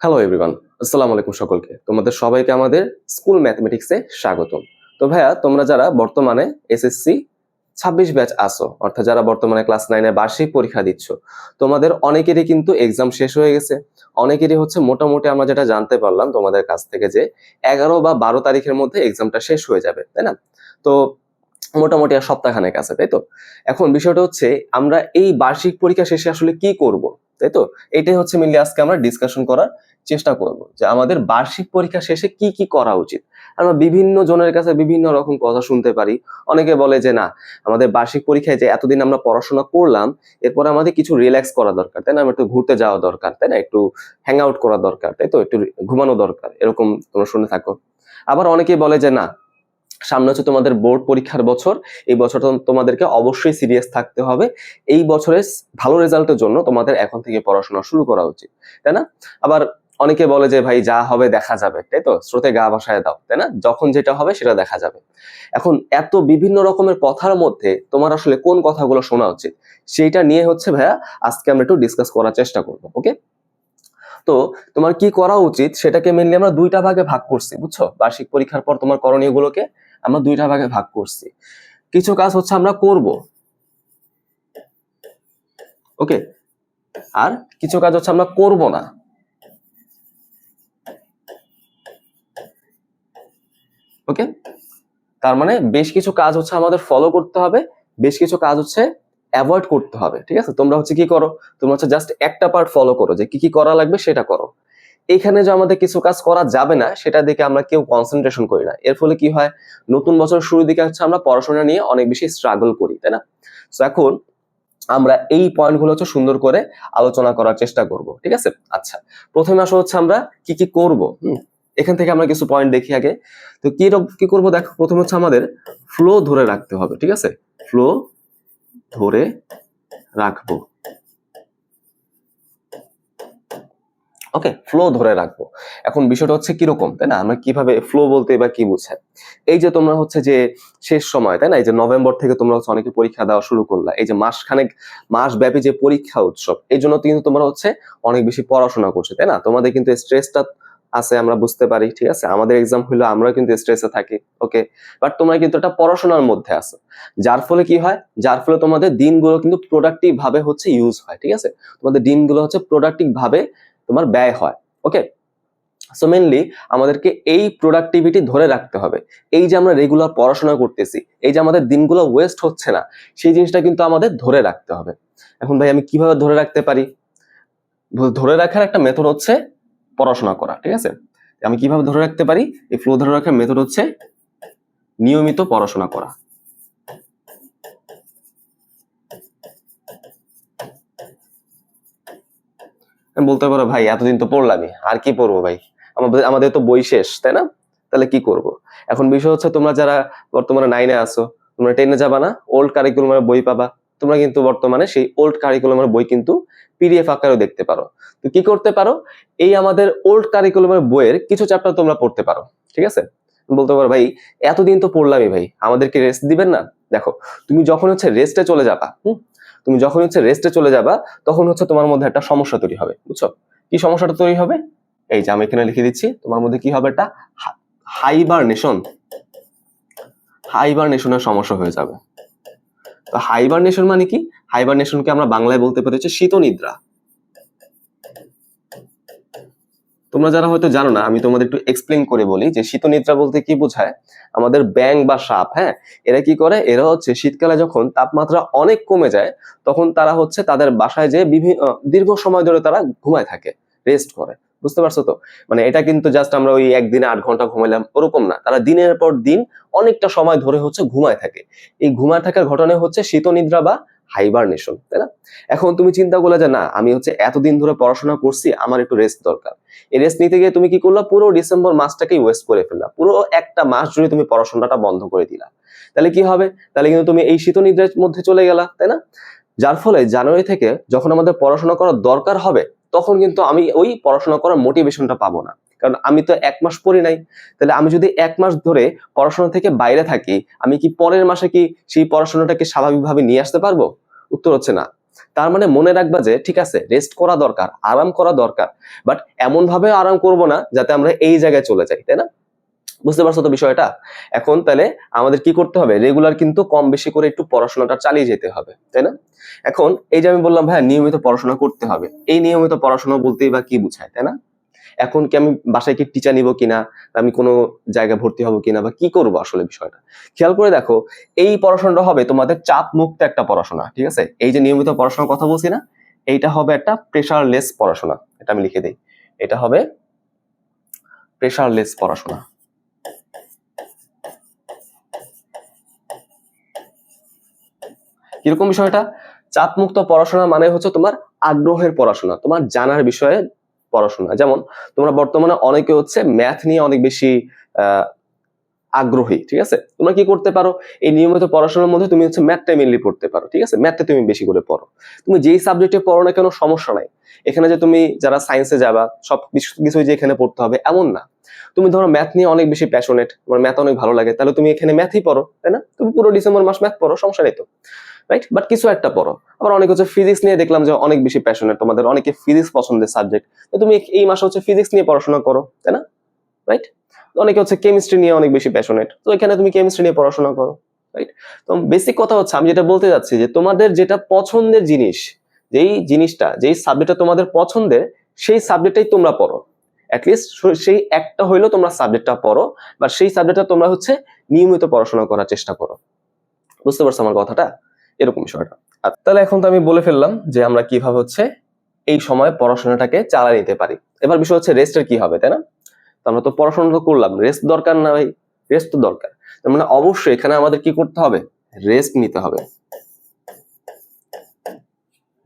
Hello everyone আসসালামু আলাইকুম সকলকে। তোমাদের সবাইকে আমাদের স্কুল ম্যাথমেটিক্সে স্বাগতম। তো ভাইয়া, তোমরা যারা বর্তমানে এসএসসি ছাব্বিশ ব্যাচ আসো অর্থাৎ যারা বর্তমানে ক্লাস নাইনে বার্ষিক পরীক্ষা দিচ্ছ, তোমাদের অনেকেরই কিন্তু এক্সাম শেষ হয়ে গেছে। অনেকেরই হচ্ছে মোটামুটি আমরা যেটা জানতে পারলাম, তোমাদের কাছ থেকে যে এগারো বা বারো তারিখের মধ্যে এক্সামটা শেষ হয়ে যাবে, তাই না? তো মোটামুটি আর সপ্তাহখানেক আছে, তাই তো? এখন বিষয়টা হচ্ছে, আমরা এই বার্ষিক পরীক্ষা শেষে আসলে কি করব? তাই তো? এটাই হচ্ছে মিলিয়ে আজকে আমরা ডিসকাশন করার চেষ্টা করব যে আমাদের বার্ষিক পরীক্ষা শেষে কি কি করা উচিত। আমরা বিভিন্ন জনের কাছে বিভিন্ন রকম কথা শুনতে পারি। অনেকে বলে যে না, আমাদের বার্ষিক পরীক্ষায় যে এতদিন আমরা পড়াশোনা করলাম, এরপর আমাদের কিছু রিল্যাক্স করা দরকার। তাই না? আমরা একটু ঘুরতে যাওয়া দরকার। তাই না? একটু হ্যাং আউট করা দরকার। তাই তো? একটু ঘুমানো দরকার। এরকম তোমরা শুনে থাকো। আবার অনেকে বলে যে না সামনে হচ্ছে তোমাদের বোর্ড পরীক্ষার বছর। এই বছর তোমাদেরকে অবশ্যই সিরিয়াস থাকতে হবে। এই বছরের ভালো রেজাল্টের জন্য তোমাদের এখন থেকে পড়াশোনা শুরু করা উচিত, তাই না? আবার অনেকে বলে যে, ভাই, যা হবে দেখা যাবে। তাই তো? স্রোতে গা ভাসায় দাও, তাই না? যখন যেটা হবে সেটা দেখা যাবে। এখন এত বিভিন্ন রকমের কথার মধ্যে তোমার আসলে কোন কথাগুলো শোনা উচিত, সেইটা নিয়ে হচ্ছে ভাইয়া আজকে আমরা একটু ডিসকাস করার চেষ্টা করব ওকে তো তোমার কি করা উচিত, সেটাকে মেনলি আমরা দুইটা ভাগে ভাগ করছি, বুঝছ? বার্ষিক পরীক্ষার পর তোমার করণীয়গুলোকে আমরা দুইটা ভাগে ভাগ করছি। কিছু কাজ হচ্ছে আমরা করব। ওকে? আর কিছু কাজ হচ্ছে আমরা করব না। ওকে? তার মানে বেশ কিছু কাজ হচ্ছে আমাদের ফলো করতে হবে, বেশ কিছু কাজ হচ্ছে অ্যাভয়েড করতে হবে, ঠিক আছে? তোমরা হচ্ছে কি করো? তোমরা হচ্ছে জাস্ট একটা পার্ট ফলো করো যে কি কি করা লাগবে সেটা করো। এখানে যে আমাদের কিছু কাজ করা যাবে না, সেটা দিকে আমরা কেউ কনসেন্ট্রেশন করি না। এর ফলে কি হয়? নতুন বছর শুরুর দিকে হচ্ছে আমরা পড়াশোনা নিয়ে অনেক বেশি স্ট্রাগল করি, তাই না? তো এখন আমরা এই পয়েন্টগুলো হচ্ছে সুন্দর করে আলোচনা করার চেষ্টা করব, ঠিক আছে? আচ্ছা প্রথমে আসা হচ্ছে আমরা কি কি করব এখান থেকে আমরা কিছু পয়েন্ট দেখি আগে। তো কি কি করব দেখো, প্রথমে হচ্ছে আমাদের ফ্লো ধরে রাখতে হবে, ঠিক আছে? ফ্লো ধরে রাখব। ওকে ফ্লো ধরে রাখব। এখন বিষয়টা হচ্ছে কীরকম, তাই না? আমরা কীভাবে ফ্লো বলতে বা কি বুঝায় এই যে তোমরা হচ্ছে যে শেষ সময়, তাই না? এই যে নভেম্বর থেকে তোমরা হচ্ছে অনেকে পরীক্ষা দেওয়া শুরু করলা। এই যে মাসখানেক মাস ব্যাপী যে পরীক্ষা উৎসব, এই জন্য কিন্তু তোমরা হচ্ছে অনেক বেশি পড়াশোনা করছ, তাই না? তোমাদের কিন্তু স্ট্রেসটা আছে, আমরা বুঝতে পারি, ঠিক আছে? আমাদের এক্সাম হইল আমরা কিন্তু স্ট্রেসে থাকি ওকে বাট তোমরা কিন্তু এটা পড়াশোনার মধ্যে আছো। যার ফলে কি হয়? যার ফলে তোমাদের দিনগুলো কিন্তু প্রোডাক্টিভ ভাবে হচ্ছে ইউজ হয়, ঠিক আছে? তোমাদের দিনগুলো হচ্ছে প্রোডাক্টিভ ভাবে তোমার ব্যয় হয় ওকে সো মেনলি আমাদেরকে এই প্রোডাক্টিভিটি ধরে রাখতে হবে। এই যে আমরা রেগুলার পড়াশোনা করতেছি, এই যে আমাদের দিনগুলো ওয়েস্ট হচ্ছে না, সেই জিনিসটা কিন্তু আমাদের ধরে রাখতে হবে। এখন ভাই আমি কীভাবে ধরে রাখতে পারি? ধরে রাখার একটা মেথড হচ্ছে পড়াশোনা করা, ঠিক আছে? আমি কীভাবে ধরে রাখতে পারি? এই ফ্লো ধরে রাখার মেথড হচ্ছে নিয়মিত পড়াশোনা করা। বলতে পারো ভাই, এতদিন তো পড়লামই, আর কি পড়ব ভাই? আমাদের আমাদের তো বই শেষ, তাই না? তাহলে কি করব? এখন বিষয় হচ্ছে, তোমরা যারা বর্তমানে নাইনে আছো, তোমরা টেনে যাবা না ওল্ড কারিকুলামের বই পাবা। তোমরা কিন্তু বর্তমানে সেই ওল্ড কারিকুলামের বই কিন্তু পিডিএফ আকারেও দেখতে পারো। তো কি করতে পারো? এই আমাদের ওল্ড কারিকুলামের বইয়ের কিছু চ্যাপ্টার তোমরা পড়তে পারো, ঠিক আছে? বলতে পারো ভাই, এতদিন তো পড়লামই ভাই, আমাদেরকে রেস্ট দিবেন না? দেখো, তুমি যখন হচ্ছে রেস্টে চলে যাবা, হুম? তুমি যখন হচ্ছে রেস্টে চলে যাবা, তখন হচ্ছে তোমার মধ্যে একটা সমস্যা তৈরি হবে, বুঝছ? কি সমস্যাটা তৈরি হবে? এই যে আমি এখানে লিখে দিচ্ছি, তোমার মধ্যে কি হবে একটা হাইবারনেশন হাইবারনেশনের সমস্যা হয়ে যাবে। তো হাইবারনেশন মানে কি? হাইবারনেশনকে আমরা বাংলায় বলতে পেরেছি শীতনিদ্রা। তোমরা যারা হয়তো জানো না, আমি তোমাদের একটু এক্সপ্লেন করে বলি যে শীতনিদ্রা বলতে কি বোঝায়? আমাদের ব্যাং বা সাপ হ্যাঁ? এরা কি করে? এরা হচ্ছে শীতকালে যখন তাপমাত্রা অনেক কমে যায়, তখন তারা হচ্ছে তাদের বাসায় যে বিভিন্ন দীর্ঘ সময় ধরে তারা ঘুমায় থাকে রেস্ট করে। বুঝতে পারছ তো? মানে এটা কিন্তু জাস্ট আমরা ওই একদিনে আট ঘণ্টা ঘুমাইলাম, ওরকম না। তারা দিনের পর দিন অনেকটা সময় ধরে হচ্ছে ঘুমায় থাকে। এই ঘুমায় থাকার ঘটনা হচ্ছে শীতনিদ্রা বা হাইবারনেশন তাই না? এখন তুমি চিন্তা করলে যে না, আমি হচ্ছে এতদিন ধরে পড়াশোনা করছি, আমার একটু রেস্ট দরকার। রেস্ট নিতে গিয়ে তুমি কি করলা? পুরো ডিসেম্বর মাসটাকেই ওয়েস্ট করে ফেললা। পুরো একটা মাস জুড়ে তুমি পড়াশোনাটা বন্ধ করে দিলা। তাহলে কি হবে? তাহলে কিন্তু তুমি এই শীতনিদ্রার মধ্যে চলে গেলা, তাই না? যার ফলে জানুয়ারি থেকে যখন আমাদের পড়াশোনা করার দরকার হবে, তখন কিন্তু আমি ওই পড়াশোনা করার মোটিভেশনটা পাবো না। কারণ আমি তো এক মাস পড়ি নাই। তাহলে আমি যদি এক মাস ধরে পড়াশোনা থেকে বাইরে থাকি, আমি কি পরের মাসে কি সেই পড়াশোনাটাকে স্বাভাবিকভাবে নিয়ে আসতে পারব? উত্তর হচ্ছে না। তার মানে মনে রাখবা যে, ঠিক আছে রেস্ট করা দরকার, আরাম করা দরকার বাট এমন ভাবে আরাম করব না যাতে আমরা এই জায়গায় চলে যাই, তাই না? বুঝতে পারছ তো বিষয়টা? এখন তাহলে আমাদের কি করতে হবে? রেগুলার কিন্তু কম বেশি করে একটু পড়াশোনাটা চালিয়ে যেতে হবে, তাই না? এখন এই যে আমি বললাম ভাই নিয়মিত পড়াশোনা করতে হবে। এই নিয়মিত পড়াশোনা বলতেই বা কি বুঝায়, তাই না? এখন কি আমি বাসায় কি টিচার নিব কিনা? আমি কোনো জায়গায় ভর্তি হব কিনা? বা কি করব আসলে বিষয়টা? খেয়াল করে দেখো, এই পড়াশোনাটা হবে তোমাদের চাপ মুক্ত একটা পড়াশোনা, ঠিক আছে? এই যে নিয়মিত পড়াশোনার কথা বলছি না, এইটা হবে একটা প্রেশারলেস পড়াশোনা, এটা আমি লিখে দিই। এটা হবে প্রেশারলেস পড়াশোনা। কীরকম বিষয়টা? চাপ মুক্ত পড়াশোনা মানে হচ্ছে তোমার আগ্রহের পড়াশোনা, তোমার জানার বিষয়ে পড়াশোনা। যেমন তোমরা বর্তমানে অনেকে হচ্ছে ম্যাথ নিয়ে অনেক বেশি আগ্রহী, ঠিক আছে? তোমরা কি করতে পারো? এই নিয়মিত পড়াশোনার মধ্যে তুমি হচ্ছে ম্যাথটা মেনলি পড়তে পারো, ঠিক আছে? ম্যাথটা তুমি বেশি করে পড়ো। তুমি যেই সাবজেক্টে পড়ো না কেন সমস্যা নাই। এখানে যে তুমি যারা সায়েন্সে যাবা, সব কিছু, কিছুই যে এখানে পড়তে হবে এমন না। তুমি ধরো ম্যাথ নিয়ে অনেক বেশি প্যাশনেট তোমার ম্যাথ অনেক ভালো লাগে, তাহলে তুমি এখানে ম্যাথই পড়ো, তাই না? তুমি পুরো ডিসেম্বর মাস ম্যাথ পড়ো, সমস্যা নেই তো। রাইট বাট কিছু একটা পড়ো। আবার অনেক হচ্ছে ফিজিক্স নিয়ে দেখলাম যে অনেক বেশি প্যাশনেট তোমাদের অনেকে ফিজিক্স পছন্দের সাবজেক্ট তো তুমি এই মাসে হচ্ছে ফিজিক্স নিয়ে পড়াশোনা করো, তাই না? রাইট অনেকে হচ্ছে কেমিস্ট্রি নিয়ে অনেক বেশি প্যাশনেট তো এখানে তুমি কেমিস্ট্রি নিয়ে পড়াশোনা করো রাইট তো বেসিক কথা হচ্ছে, আমি যেটা বলতে যাচ্ছি যে তোমাদের যেটা পছন্দের জিনিস, যেই জিনিসটা, যেই সাবজেক্টটা তোমাদের পছন্দের, সেই সাবজেক্টটাই তোমরা পড়ো। অ্যাটলিস্ট সেই একটা হইলেও তোমরা সাবজেক্টটা পড়ো, বা সেই সাবজেক্টটা তোমরা হচ্ছে নিয়মিত পড়াশোনা করার চেষ্টা করো। বুঝতে পারছ আমার কথাটা? এরকম বিষয়টা। আর তাহলে এখন তো আমি বলে ফেললাম যে আমরা কীভাবে হচ্ছে এই সময় পড়াশোনাটাকে চালিয়ে নিতে পারি। এবার বিষয় হচ্ছে রেস্টের কি হবে, তাই না? আমরা তো পড়াশোনা তো করলাম রেস্ট দরকার না ভাই? রেস্ট তো দরকার। মানে অবশ্যই এখানে আমাদের কি করতে হবে? রেস্ট নিতে হবে।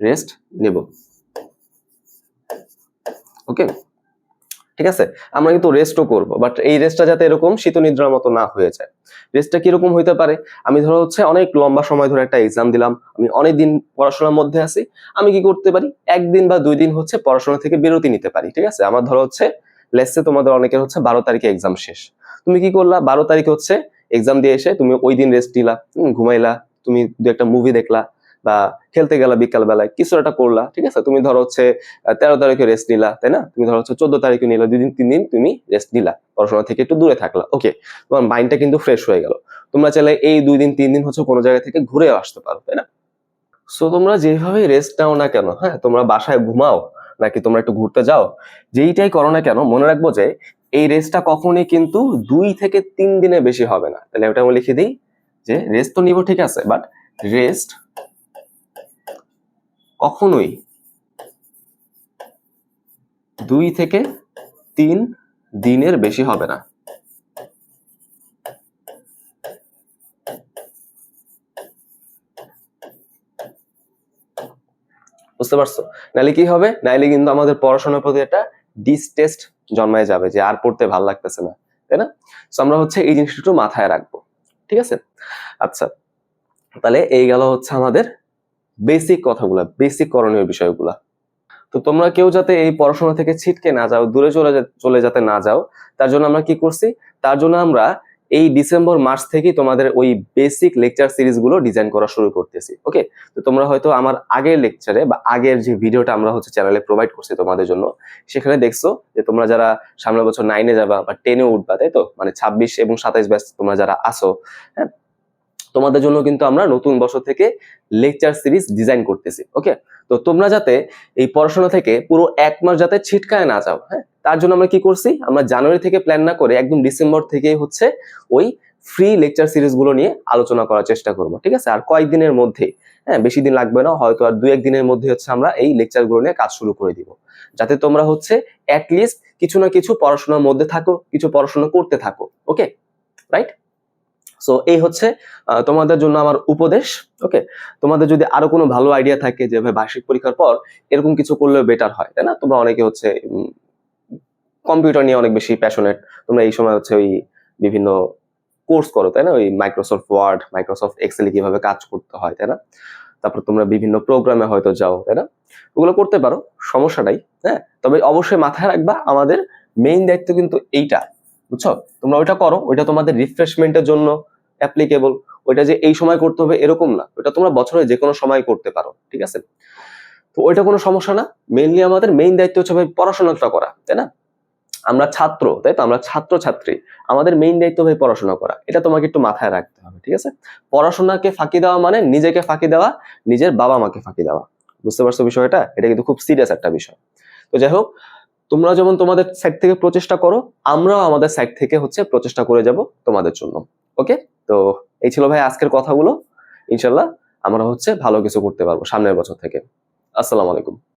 রেস্ট নেব। ওকে ঠিক আছে? আমরা কিন্তু রেস্টও করব বাট এই রেস্টটা যাতে এরকম শীত নিদ্রার মতো না হয়ে যায়। রেস্টটা কীরকম হইতে পারে? আমি ধরো হচ্ছে অনেক লম্বা সময় ধরে একটা এক্সাম দিলাম আমি অনেক দিন পড়াশোনার মধ্যে আছি আমি কি করতে পারি? একদিন বা দুই দিন হচ্ছে পড়াশোনা থেকে বিরতি নিতে পারি ঠিক আছে? আমার ধরো হচ্ছে লেসে তোমাদের অনেকের হচ্ছে বারো তারিখে এক্সাম শেষ। তুমি কি করলা? বারো তারিখে হচ্ছে এক্সাম দিয়ে এসে তুমি ওই দিন রেস্ট হুম, ঘুমাইলা তুমি দু একটা মুভি দেখলা বা খেলতে গেলা বিকাল বেলায় কিছু একটা করলা, ঠিক আছে? তুমি ধরো হচ্ছে তেরো তারিখে রেস্ট নিলা, তাই না? তুমি ধরো হচ্ছে চোদ্দ তারিখে নিলা, দুই দিন, তিন দিন তুমি রেস্ট নিলা। পড়াশোনা থেকে একটু দূরে থাকলা ওকে তোমার মাইন্ডটা কিন্তু ফ্রেশ হয়ে গেল। তোমরা চাইলে এই দুই দিন, তিন দিন হচ্ছে কোনো জায়গা থেকে ঘুরেও আসতে পারো, তাই না? সো তোমরা যেভাবে রেস্ট নাও না কেন হ্যাঁ? তোমরা বাসায় ঘুমাও, নাকি তোমরা একটু ঘুরতে যাও, যেইটাই করো না কেন, মনে রাখব যে এই রেস্টটা কখনই কিন্তু দুই থেকে তিন দিনে বেশি হবে না। তাহলে ওটা আমি লিখে দিই যে রেস্ট তো নিব, ঠিক আছে? বাট রেস্ট কখনোই দুই থেকে তিন দিনের বেশি হবে না। বুঝতে পারছ? নাইলে কি হবে? নাইলে কিন্তু আমাদের পড়াশোনার প্রতি একটা ডিসটেস্ট জন্মায় যাবে যে আর পড়তে ভালো লাগতেছে না, তাই না? তো আমরা হচ্ছে এই জিনিসটা একটু মাথায় রাখব, ঠিক আছে? আচ্ছা তাহলে এই গেল হচ্ছে আমাদের বেসিক কথাগুলা বেসিক করণীয় বিষয়গুলা। তো তোমরা কেউ যাতে এই পড়াশোনা থেকে ছিটকে না যাও, দূরে চলে চলে যাতে না যাও, তার জন্য আমরা কি করছি? তার জন্য আমরা এই ডিসেম্বর মাস থেকেই তোমাদের ওই বেসিক লেকচার সিরিজগুলো ডিজাইন করা শুরু করতেছি ওকে তো তোমরা হয়তো আমার আগের লেকচারে বা আগের যে ভিডিওটা আমরা হচ্ছে চ্যানেলে প্রোভাইড করছি তোমাদের জন্য, সেখানে দেখছ যে তোমরা যারা সামনের বছর নাইনে যাবা বা টেনে উঠবা, তাই তো? মানে ছাব্বিশ এবং সাতাইশ ব্যাচ তোমরা যারা আসো হ্যাঁ? তোমাদের জন্য কিন্তু আমরা নতুন বছর থেকে লেকচার সিরিজ ডিজাইন করতেছি ওকে তো তোমরা যাতে এই পড়াশোনা থেকে পুরো এক মাস যাতে ছিটকায় না যাও হ্যাঁ? তার জন্য আমরা কি করছি? আমরা জানুয়ারি থেকে প্ল্যান না করে একদম ডিসেম্বর থেকেই হচ্ছে ওই ফ্রি লেকচার সিরিজগুলো নিয়ে আলোচনা করার চেষ্টা করব, ঠিক আছে? আর কয়েকদিনের মধ্যে হ্যাঁ? বেশি দিন লাগবে না, হয়তো আর দু একদিনের মধ্যে হচ্ছে আমরা এই লেকচারগুলো নিয়ে কাজ শুরু করে দিব। যাতে তোমরা হচ্ছে অ্যাটলিস্ট কিছু না কিছু পড়াশোনার মধ্যে থাকো, কিছু পড়াশোনা করতে থাকো ওকে রাইট সো এই হচ্ছে তোমাদের জন্য আমার উপদেশ ওকে তোমাদের যদি আরও কোনো ভালো আইডিয়া থাকে যে, ভাই, বার্ষিক পরীক্ষার পর এরকম কিছু করলে বেটার হয় তাই না? তোমরা অনেকে হচ্ছে কম্পিউটার নিয়ে অনেক বেশি প্যাশনেট তোমরা এই সময় হচ্ছে ওই বিভিন্ন কোর্স করো, তাই না? ওই মাইক্রোসফট ওয়ার্ড মাইক্রোসফট এক্সেলে কীভাবে কাজ করতে হয়, তাই না? তারপর তোমরা বিভিন্ন প্রোগ্রামে হয়তো যাও, তাই না? ওগুলো করতে পারো, সমস্যা নাই হ্যাঁ? তবে অবশ্যই মাথায় রাখবা, আমাদের মেইন দায়িত্ব কিন্তু এইটা বুঝছ? তোমরা ওইটা করো, ওইটা তোমাদের রিফ্রেশমেন্টের জন্য অ্যাপ্লিকেবল ওইটা যে এই সময় করতে হবে এরকম না। ওটা তোমরা বছরে যে কোনো সময় করতে পারো, ঠিক আছে? তো ওইটা কোনো সমস্যা না। মেইনলি আমাদের মেইন দায়িত্ব হচ্ছে ভাই পড়াশোনাটা করা, তাই না? আমরা ছাত্র, তাই তো? আমরা ছাত্র ছাত্রী আমাদের মেইন দায়িত্ব ভাই পড়াশোনা করা। এটা তোমাকে একটু মাথায় রাখতে হবে, ঠিক আছে? পড়াশোনাকে ফাঁকি দেওয়া মানে নিজেকে ফাঁকি দেওয়া, নিজের বাবা মাকে ফাঁকি দেওয়া। বুঝতে পারছ বিষয়টা? এটা কিন্তু খুব সিরিয়াস একটা বিষয়। তো যাই হোক তোমরা যেমন তোমাদের সাইড থেকে প্রচেষ্টা করো, আমরাও আমাদের সাইড থেকে হচ্ছে প্রচেষ্টা করে যাব তোমাদের জন্য। ওকে তো এই ছিল ভাই আজকের কথাগুলো। ইনশাল্লাহ আমরা হচ্ছে ভালো কিছু করতে পারব সামনের বছর থেকে। আসসালামু আলাইকুম।